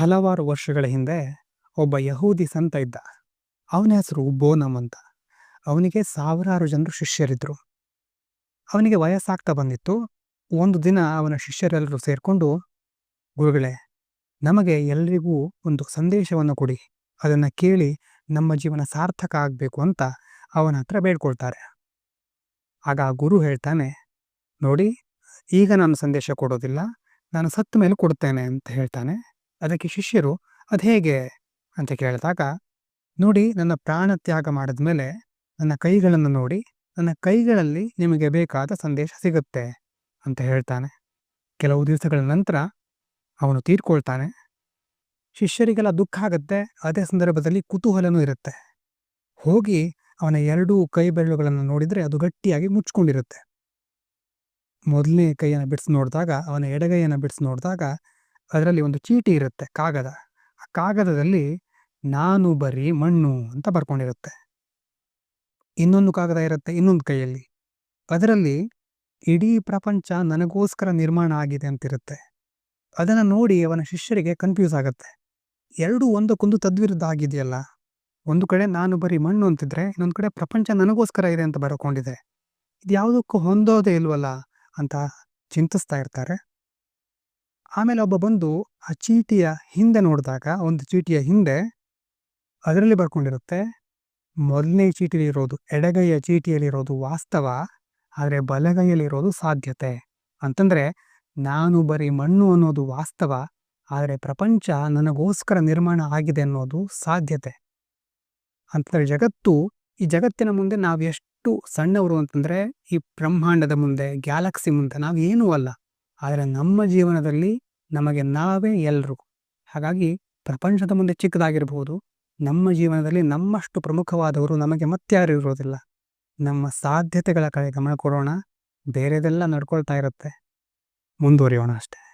ಹಲವಾರು ವರ್ಷಗಳ ಹಿಂದೆ ಒಬ್ಬ ಯಹೂದಿ ಸಂತ ಇದ್ದ. ಅವನ ಹೆಸರು ಬೋನಮ್ ಅಂತ. ಅವನಿಗೆ ಸಾವಿರಾರು ಜನರು ಶಿಷ್ಯರಿದ್ದರು ಅವನಿಗೆ ವಯಸ್ಸಾಗ್ತಾ ಬಂದಿತ್ತು. ಒಂದು ದಿನ ಅವನ ಶಿಷ್ಯರೆಲ್ಲರೂ ಸೇರಿಕೊಂಡು, ಗುರುಗಳೇ, ನಮಗೆ ಎಲ್ರಿಗೂ ಒಂದು ಸಂದೇಶವನ್ನು ಕೊಡಿ. ಅದನ್ನು ಕೇಳಿ ನಮ್ಮ ಜೀವನ ಸಾರ್ಥಕ ಆಗಬೇಕು ಅಂತ ಅವನ ಹತ್ರ ಬೇಡ್ಕೊಳ್ತಾರೆ. ಆಗ ಗುರು ಹೇಳ್ತಾನೆ, ನೋಡಿ, ಈಗ ನಾನು ಸಂದೇಶ ಕೊಡೋದಿಲ್ಲ. ನಾನು ಸತ್ತ ಮೇಲೆ ಕೊಡ್ತೇನೆ ಅಂತ ಹೇಳ್ತಾನೆ. ಅದಕ್ಕೆ ಶಿಷ್ಯರು, ಅದು ಹೇಗೆ? ಅಂತ ಕೇಳಿದಾಗ ನೋಡಿ, ನನ್ನ ಪ್ರಾಣ ತ್ಯಾಗ ಮಾಡಿದ್ಮೇಲೆ ನನ್ನ ಕೈಗಳನ್ನು ನೋಡಿ, ನನ್ನ ಕೈಗಳಲ್ಲಿ ನಿಮಗೆ ಬೇಕಾದ ಸಂದೇಶ ಸಿಗುತ್ತೆ ಅಂತ ಹೇಳ್ತಾನೆ. ಕೆಲವು ದಿವಸಗಳ ನಂತರ ಅವನು ತೀರ್ಕೊಳ್ತಾನೆ. ಶಿಷ್ಯರಿಗೆಲ್ಲ ದುಃಖ ಆಗುತ್ತೆ, ಅದೇ ಸಂದರ್ಭದಲ್ಲಿ ಕುತೂಹಲನೂ ಇರುತ್ತೆ. ಹೋಗಿ ಅವನ ಎರಡೂ ಕೈ ಬೆರಳುಗಳನ್ನು ನೋಡಿದರೆ ಅದು ಗಟ್ಟಿಯಾಗಿ ಮುಚ್ಕೊಂಡಿರುತ್ತೆ. ಮೊದಲನೇ ಕೈಯನ್ನು ಬಿಡಿಸಿ ನೋಡಿದಾಗ, ಅವನ ಎಡಗೈಯನ್ನು ಬಿಡಿಸಿ ನೋಡಿದಾಗ ಅದರಲ್ಲಿ ಒಂದು ಚೀಟಿ ಇರುತ್ತೆ ಕಾಗದ. ಆ ಕಾಗದದಲ್ಲಿ ನಾನು ಬರೀ ಮಣ್ಣು ಅಂತ ಬರ್ಕೊಂಡಿರುತ್ತೆ. ಇನ್ನೊಂದು ಕಾಗದ ಇರುತ್ತೆ ಇನ್ನೊಂದು ಕೈಯಲ್ಲಿ. ಅದರಲ್ಲಿ ಇಡೀ ಪ್ರಪಂಚ ನನಗೋಸ್ಕರ ನಿರ್ಮಾಣ ಆಗಿದೆ ಅಂತಿರುತ್ತೆ. ಅದನ್ನು ನೋಡಿ ಅವನ ಶಿಷ್ಯರಿಗೆ ಕನ್ಫ್ಯೂಸ್ ಆಗುತ್ತೆ. ಎರಡು ಒಂದಕ್ಕೊಂದು ತದ್ವಿರುದ್ಧ ಆಗಿದೆಯಲ್ಲ. ಒಂದು ಕಡೆ ನಾನು ಬರೀ ಮಣ್ಣು ಅಂತಿದ್ರೆ, ಇನ್ನೊಂದು ಕಡೆ ಪ್ರಪಂಚ ನನಗೋಸ್ಕರ ಇದೆ ಅಂತ ಬರ್ಕೊಂಡಿದೆ ಇದು ಯಾವುದಕ್ಕೂ ಹೊಂದೋದೇ ಇಲ್ವಲ್ಲ ಅಂತ ಚಿಂತಿಸ್ತಾ ಇರ್ತಾರೆ. ಆಮೇಲೆ ಒಬ್ಬ ಬಂದು ಆ ಚೀಟಿಯ ಹಿಂದೆ ನೋಡಿದಾಗ, ಒಂದು ಚೀಟಿಯ ಹಿಂದೆ ಅದರಲ್ಲಿ ಬರ್ಕೊಂಡಿರುತ್ತೆ, ಮೊದಲನೇ ಚೀಟಿಯಲ್ಲಿರೋದು ಎಡಗೈಯ ಚೀಟಿಯಲ್ಲಿರೋದು ವಾಸ್ತವ, ಆದರೆ ಬಲಗೈಯಲ್ಲಿರೋದು ಸಾಧ್ಯತೆ. ಅಂತಂದ್ರೆ, ನಾನು ಬರೀ ಮಣ್ಣು ಅನ್ನೋದು ವಾಸ್ತವ, ಆದರೆ ಪ್ರಪಂಚ ನನಗೋಸ್ಕರ ನಿರ್ಮಾಣ ಆಗಿದೆ ಅನ್ನೋದು ಸಾಧ್ಯತೆ. ಅಂತಂದರೆ ಜಗತ್ತು, ಈ ಜಗತ್ತಿನ ಮುಂದೆ ನಾವು ಎಷ್ಟು ಸಣ್ಣವರು ಅಂತಂದ್ರೆ, ಈ ಬ್ರಹ್ಮಾಂಡದ ಮುಂದೆ, ಗ್ಯಾಲಕ್ಸಿ ಮುಂದೆ ನಾವು ಏನೂ ಅಲ್ಲ. ಆದರೆ ನಮ್ಮ ಜೀವನದಲ್ಲಿ ನಮಗೆ ನಾವೇ ಎಲ್ಲರೂ ಹಾಗಾಗಿ ಪ್ರಪಂಚದ ಮುಂದೆ ಚಿಕ್ಕದಾಗಿರಬಹುದು ನಮ್ಮ ಜೀವನದಲ್ಲಿ ನಮ್ಮಷ್ಟು ಪ್ರಮುಖವಾದವರು ನಮಗೆ ಮತ್ತಾರು ಇರೋದಿಲ್ಲ. ನಮ್ಮ ಸಾಧ್ಯತೆಗಳ ಕಡೆ ಗಮನ ಕೊಡೋಣ, ಬೇರೆದೆಲ್ಲ ನಡ್ಕೊಳ್ತಾ ಇರುತ್ತೆ. ಮುಂದುವರಿಯೋಣ ಅಷ್ಟೇ.